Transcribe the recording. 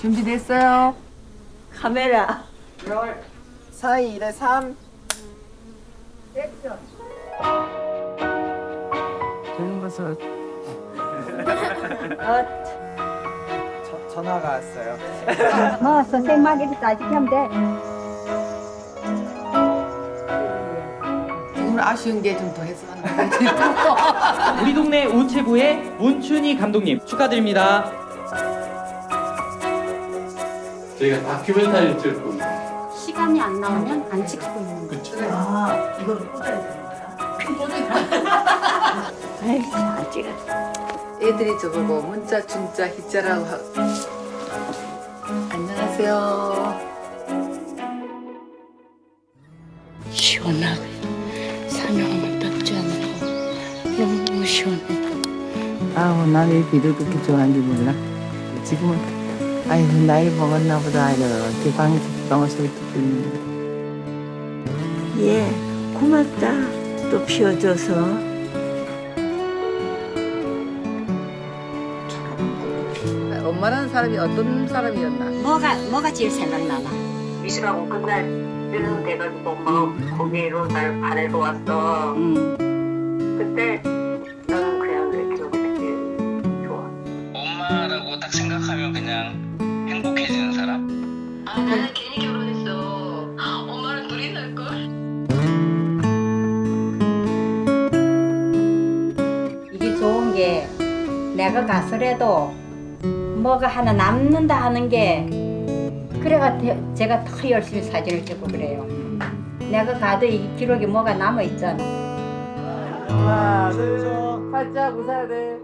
준비됐어요? 카메라. 4, 2, 1, 3. 저런 것을 어, 저, 전화가 왔어요. 뭐 선생님 막 이렇게 따지게 하면 돼. 아쉬운 게 좀 더 했으면 우리 동네 우체부의 문춘희 감독님 축하드립니다. 저희가 다큐멘터리를 찍을 겁니다. 시간이 안 나오면 안 찍고 있는 거예요. 아이, 잘 찍었어. 애들이 저보고 문자 준자 희자라고 하... 안녕하세요 시원하고 산호는 덥지 않고 너무 시원해. 아우 나는 이 비를 그렇게 좋아하는지 몰라 지금은 아이고 나이 먹었나 보다 이렇게 방에서 방울 소리 듣고 있는데 예, 고맙다. 또 피워줘서. 엄마라는 사람이 어떤 사람이었나 뭐가 뭐가 제일 생각나나? 미술하고 끝날 때는 돼가지고 엄마가 거기로 날 바래러 왔어. 음. 그때 게게 내가 가서라도 뭐가 하나 남는다 하는 게 그래가 대- 제가 더 열심히 사진을 찍고 그래요. 내가 가도 이 기록이 뭐가 남아 있잖아. 하나, 둘, 셋. 팔자 웃어야 돼